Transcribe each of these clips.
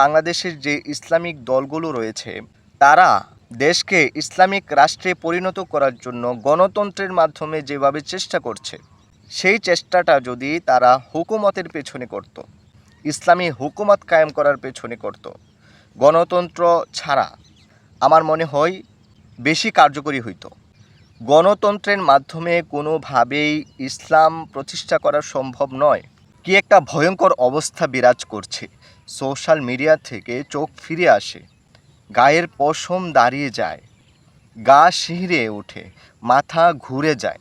বাংলাদেশের যে ইসলামিক দলগুলো রয়েছে, তারা দেশকে ইসলামিক রাষ্ট্রে পরিণত করার জন্য গণতন্ত্রের মাধ্যমে যেভাবে চেষ্টা করছে, সেই চেষ্টাটা যদি তারা হুকুমতের পেছনে করত, ইসলামী হুকুমত কায়েম করার পেছনে করত, গণতন্ত্র ছাড়া আমার মনে হয় বেশি কার্যকরী হইতো। গণতন্ত্রের মাধ্যমে কোনোভাবেই ইসলাম প্রতিষ্ঠা করা সম্ভব নয়। কি একটা ভয়ঙ্কর অবস্থা বিরাজ করছে। সোশ্যাল মিডিয়া থেকে চোখ ফিরে আসে। গায়ের পশম দাঁড়িয়ে যায়। গা শিহরে ওঠে, মাথা ঘুরে যায়।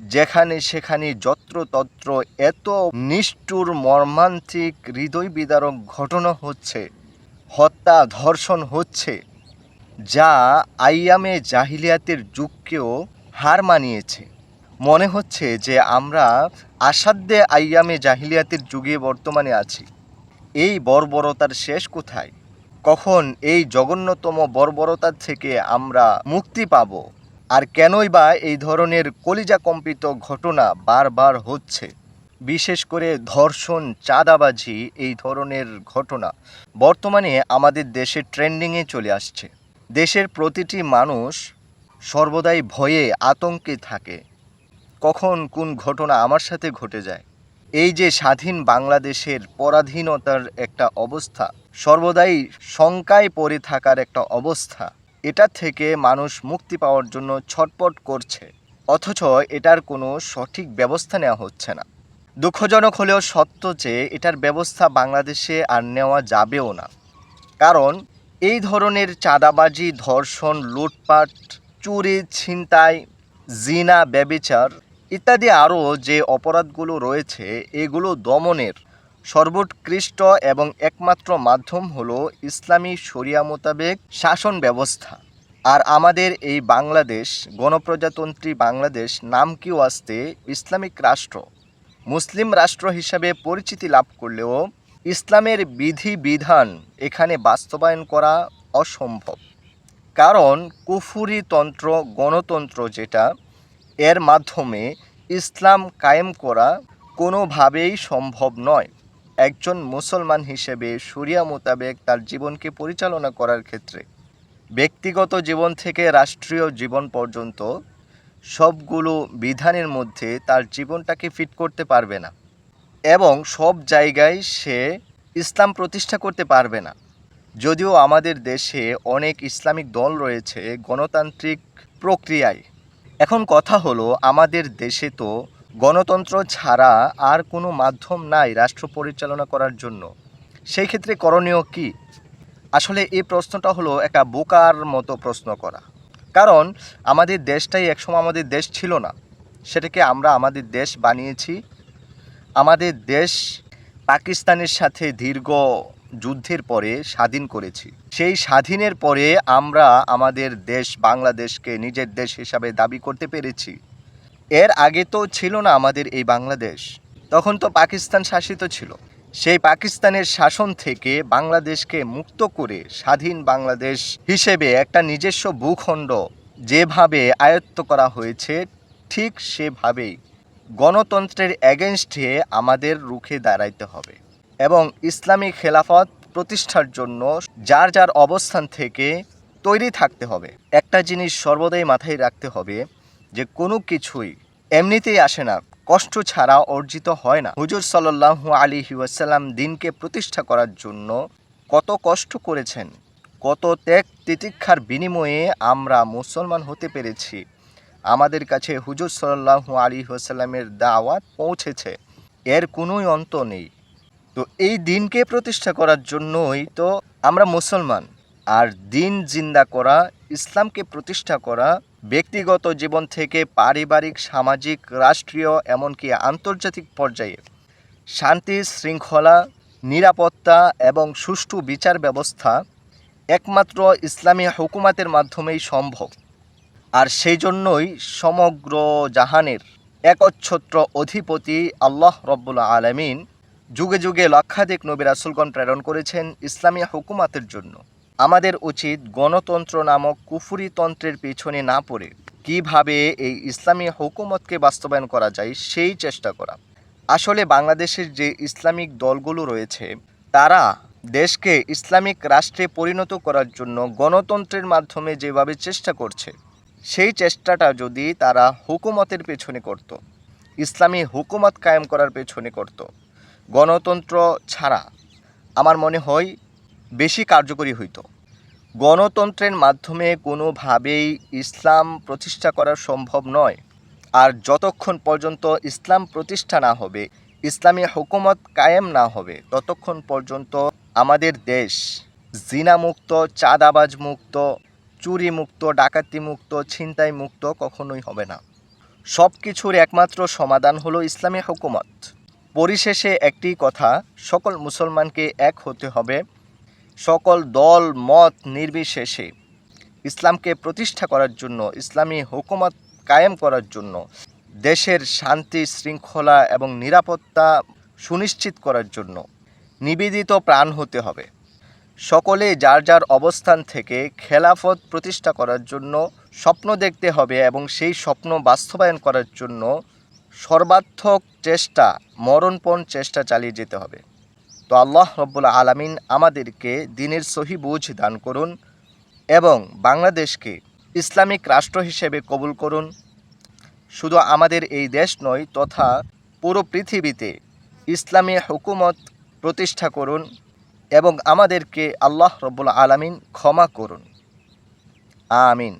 যেখানে সেখানে যত্রতত্র এত নিষ্ঠুর মর্মান্তিক হৃদয় বিদারক ঘটনা হচ্ছে, হত্যা ধর্ষণ হচ্ছে, যা আইয়ামে জাহিলিয়াতের যুগকেও হার মানিয়েছে। মনে হচ্ছে যে আমরা আসাধ্যে আইয়ামে জাহিলিয়াতের যুগে বর্তমানে আছি। এই বর্বরতার শেষ কোথায়? কখন এই জঘন্যতম বর্বরতার থেকে আমরা মুক্তি পাব? আর কেনই বা এই ধরনের কলিজা কম্পিত ঘটনা বারবার হচ্ছে? বিশেষ করে ধর্ষণ, চাঁদাবাজি এই ধরনের ঘটনা বর্তমানে আমাদের দেশে ট্রেন্ডিংয়ে চলে আসছে। দেশের প্রতিটি মানুষ সর্বদাই ভয়ে আতঙ্কে থাকে। কখন কোন ঘটনা আমার সাথে ঘটে যায়? এই যে স্বাধীন বাংলাদেশের পরাধীনতার একটা অবস্থা, সর্বদাই শঙ্কায় পড়ে থাকার একটা অবস্থা, এটা থেকে মানুষ মুক্তি পাওয়ার জন্য ছটপট করছে। অথচ এটার কোনো সঠিক ব্যবস্থা নেওয়া হচ্ছে না। দুঃখজনক হলেও সত্য যে, এটার ব্যবস্থা বাংলাদেশে আর নেওয়া যাবেও না। কারণ এই ধরনের চাঁদাবাজি, ধর্ষণ, লুটপাট, চুরি, ছিনতাই, জিনা, ব্যবিচার ইত্যাদি আরও যে অপরাধগুলো রয়েছে, এগুলো দমনের সর্বোৎকৃষ্ট এবং একমাত্র মাধ্যম হলো ইসলামী শরিয়া মোতাবেক শাসন ব্যবস্থা। আর আমাদের এই বাংলাদেশ, গণপ্রজাতন্ত্রী বাংলাদেশ নাম কি আসতে ইসলামিক রাষ্ট্র। মুসলিম রাষ্ট্র হিসাবে পরিচিতি লাভ করলেও ইসলামের বিধি বিধান এখানে বাস্তবায়ন করা অসম্ভব। কারণ কুফুরি তন্ত্র, গণতন্ত্র যেটা এর মাধ্যমে ইসলাম কায়েম করা কোনোভাবেই সম্ভব নয়। একজন মুসলমান হিসেবে শরিয়া মোতাবেক তার জীবনকে পরিচালনা করার ক্ষেত্রে ব্যক্তিগত জীবন থেকে রাষ্ট্রীয় জীবন পর্যন্ত সবগুলো বিধানের মধ্যে তার জীবনটাকে ফিট করতে পারবে না এবং সব জায়গায় সে ইসলাম প্রতিষ্ঠা করতে পারবে না। যদিও আমাদের দেশে অনেক ইসলামিক দল রয়েছে গণতান্ত্রিক প্রক্রিয়ায়। এখন কথা হলো, আমাদের দেশে তো গণতন্ত্র ছাড়া আর কোনো মাধ্যম নাই রাষ্ট্র পরিচালনা করার জন্য। সেই ক্ষেত্রে করণীয় কি? আসলে এই প্রশ্নটা হলো একটা বোকার মতো প্রশ্ন করা। কারণ আমাদের দেশটাই একসময় আমাদের দেশ ছিল না। সেটাকে আমরা আমাদের দেশ বানিয়েছি। আমাদের দেশ পাকিস্তানের সাথে দীর্ঘ যুদ্ধের পরে স্বাধীন করেছি। সেই স্বাধীনের পরে আমরা আমাদের দেশ বাংলাদেশকে নিজের দেশ হিসাবে দাবি করতে পেরেছি। এর আগে তো ছিল না আমাদের এই বাংলাদেশ। তখন তো পাকিস্তান শাসিত ছিল। সেই পাকিস্তানের শাসন থেকে বাংলাদেশকে মুক্ত করে স্বাধীন বাংলাদেশ হিসেবে একটা নিজস্ব ভূখণ্ড যেভাবে আয়ত্ত করা হয়েছে, ঠিক সেভাবেই গণতন্ত্রের এগেনস্টে আমাদের রুখে দাঁড়াইতে হবে। এবং ইসলামী খেলাফত প্রতিষ্ঠার জন্য যার যার অবস্থান থেকে তৈরি থাকতে হবে। একটা জিনিস সর্বদাই মাথায় রাখতে হবে যে কোনো কিছুই এমনিতেই আসে না, কষ্ট ছাড়া অর্জিত হয় না। হুজুর সাল্লাহ আলী ওয়াসাল্লাম দিনকে প্রতিষ্ঠা করার জন্য কত কষ্ট করেছেন, কত ত্যাগ তিতিক্ষার বিনিময়ে আমরা মুসলমান হতে পেরেছি। আমাদের কাছে হুজুর সাল্লাহ আলী ওয়াসাল্লামের দাওয়াত পৌঁছেছে। এর কোনোই অন্ত নেই। তো এই দিনকে প্রতিষ্ঠা করার জন্যই তো আমরা মুসলমান। আর দিন জিন্দা করা, ইসলামকে প্রতিষ্ঠা করা, ব্যক্তিগত জীবন থেকে পারিবারিক, সামাজিক, রাষ্ট্রীয়, এমনকি আন্তর্জাতিক পর্যায়ে শান্তি, শৃঙ্খলা, নিরাপত্তা এবং সুষ্ঠু বিচার ব্যবস্থা একমাত্র ইসলামী হুকুমাতের মাধ্যমেই সম্ভব। আর সেই জন্যই সমগ্র জাহানের একচ্ছত্র অধিপতি আল্লাহ রব্বুল আলমিন যুগে যুগে লক্ষাধিক নবী রাসুলগণ প্রেরণ করেছেন ইসলামী হুকুমাতের জন্য। আমাদের উচিত গণতন্ত্র নামক কুফুরি তন্ত্রের পেছনে না পড়ে কীভাবে এই ইসলামী হুকুমতকে বাস্তবায়ন করা যায় সেই চেষ্টা করা। আসলে বাংলাদেশের যে ইসলামিক দলগুলো রয়েছে, তারা দেশকে ইসলামিক রাষ্ট্রে পরিণত করার জন্য গণতন্ত্রের মাধ্যমে যেভাবে চেষ্টা করছে, সেই চেষ্টাটা যদি তারা হুকুমতের পেছনে করত, ইসলামী হুকুমত কায়েম করার পেছনে করত গণতন্ত্র ছাড়া আমার মনে হয় বেশি কার্যকরী হইতো। গণতন্ত্রের মাধ্যমে কোনোভাবেই ইসলাম প্রতিষ্ঠা করা সম্ভব নয়। আর যতক্ষণ পর্যন্ত ইসলাম প্রতিষ্ঠা না হবে, ইসলামী হুকুমত কায়েম না হবে, ততক্ষণ পর্যন্ত আমাদের দেশ জিনামুক্ত চাঁদাবাজ মুক্ত চুরি মুক্ত ডাকাতি মুক্ত ছিনতাই মুক্ত কখনোই হবে না। সব কিছুর একমাত্র সমাধান হলো ইসলামী হুকুমত। পরিশেষে একটি কথা, সকল মুসলমানকে এক হতে হবে। সকল দল, মত নির্বিশেষে ইসলামকে প্রতিষ্ঠা করার জন্য, ইসলামী হুকুমত কায়েম করার জন্য, দেশের শান্তি, শৃঙ্খলা এবং নিরাপত্তা সুনিশ্চিত করার জন্য নিবেদিত প্রাণ হতে হবে। সকলে যার যার অবস্থান থেকে খেলাফত প্রতিষ্ঠা করার জন্য স্বপ্ন দেখতে হবে এবং সেই স্বপ্ন বাস্তবায়ন করার জন্য সর্বাত্মক চেষ্টা, মরণপণ চেষ্টা চালিয়ে যেতে হবে। তো আল্লাহ রব্বুল আলামিন আমাদেরকে দিনের সহি বুঝ দান করুন এবং বাংলাদেশকে ইসলামিক রাষ্ট্র হিসেবে কবুল করুন। শুধু আমাদের এই দেশ নয়, তথা পুরো পৃথিবীতে ইসলামী হুকুমত প্রতিষ্ঠা করুন এবং আমাদেরকে আল্লাহ রব্বুল আলামিন ক্ষমা করুন। আমিন।